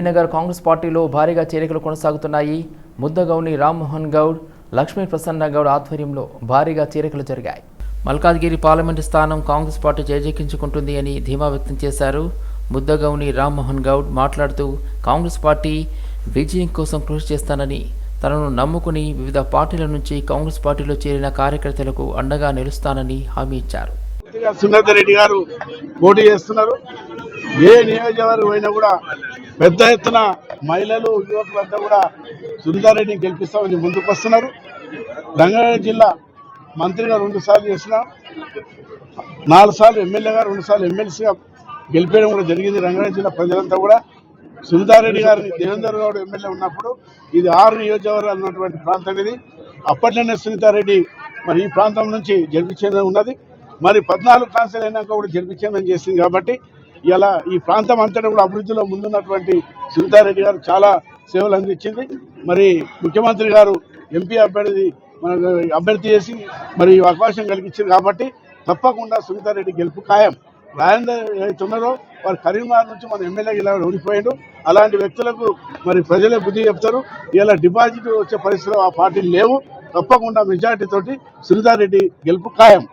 నగర్ కాంగ్రెస్ పార్టీలో భారీగా చేరికలు కొనసాగుతున్నాయి. ముద్దగౌని రామ్మోహన్ గౌడ్ లక్ష్మీ ప్రసన్న గౌడ్ ఆధ్వర్యంలో భారీగా చేరికలు జరిగాయి. మల్కాజ్గిరి పార్లమెంటు స్థానం కాంగ్రెస్ పార్టీ చేజెక్కించుకుంటుంది అని ధీమా వ్యక్తం చేశారు. ముద్దగౌని రామ్మోహన్ గౌడ్ మాట్లాడుతూ కాంగ్రెస్ పార్టీ విజయం కోసం కృషి చేస్తానని తనను నమ్ముకుని వివిధ పార్టీల నుంచి కాంగ్రెస్ పార్టీలో చేరిన కార్యకర్తలకు అండగా నిలుస్తానని హామీ ఇచ్చారు. పూర్తిగా రెడ్డి గారు పోటీ చేస్తున్నారు. ఏ నియోజకవర్గం అయినా కూడా పెద్ద ఎత్తున మహిళలు యువకులంతా కూడా సునీతారెడ్డిని గెలిపిస్తామని ముందుకు వస్తున్నారు. రంగారెడ్డి జిల్లా మంత్రిగా రెండు సార్లు చేస్తున్నాం నాలుగు సార్లు ఎమ్మెల్యేగా రెండు సార్లు ఎమ్మెల్సీగా గెలిపేయడం కూడా జరిగింది రంగారెడ్డి జిల్లా ప్రజలంతా కూడా. సునీతారెడ్డి గారిని దేవేందర్ గౌడ్ ఎమ్మెల్యే ఉన్నప్పుడు ఇది ఆరు నియోజకవర్గాలు ఉన్నటువంటి ప్రాంతం ఇది. అప్పట్లోనే సునీతారెడ్డి మరి ఈ ప్రాంతం నుంచి గెలిపించేది ఉన్నది. మరి పద్నాలుగు కాన్సల్ అయినాక కూడా జరిపించేదని చేసింది కాబట్టి ఇలా ఈ ప్రాంతం అంతటా కూడా అభివృద్ధిలో ముందున్నటువంటి సునీతారెడ్డి గారు చాలా సేవలు అందించింది. మరి ముఖ్యమంత్రి గారు ఎంపీ అభ్యర్థి మన అభ్యర్థి చేసి మరి ఈ అవకాశం కలిగించింది కాబట్టి తప్పకుండా సునీతారెడ్డి గెలుపు ఖాయం. రాజేందర్ ఏదైతే వారు కరీంనగర్ నుంచి మన ఎమ్మెల్యే ఇలా ఓడిపోయాడు. అలాంటి వ్యక్తులకు మరి ప్రజలే బుద్ధి చెప్తారు. ఇలా డిపాజిట్ వచ్చే పరిస్థితులు ఆ పార్టీలు లేవు. తప్పకుండా మెజార్టీ తోటి సునీతారెడ్డి గెలుపు ఖాయం.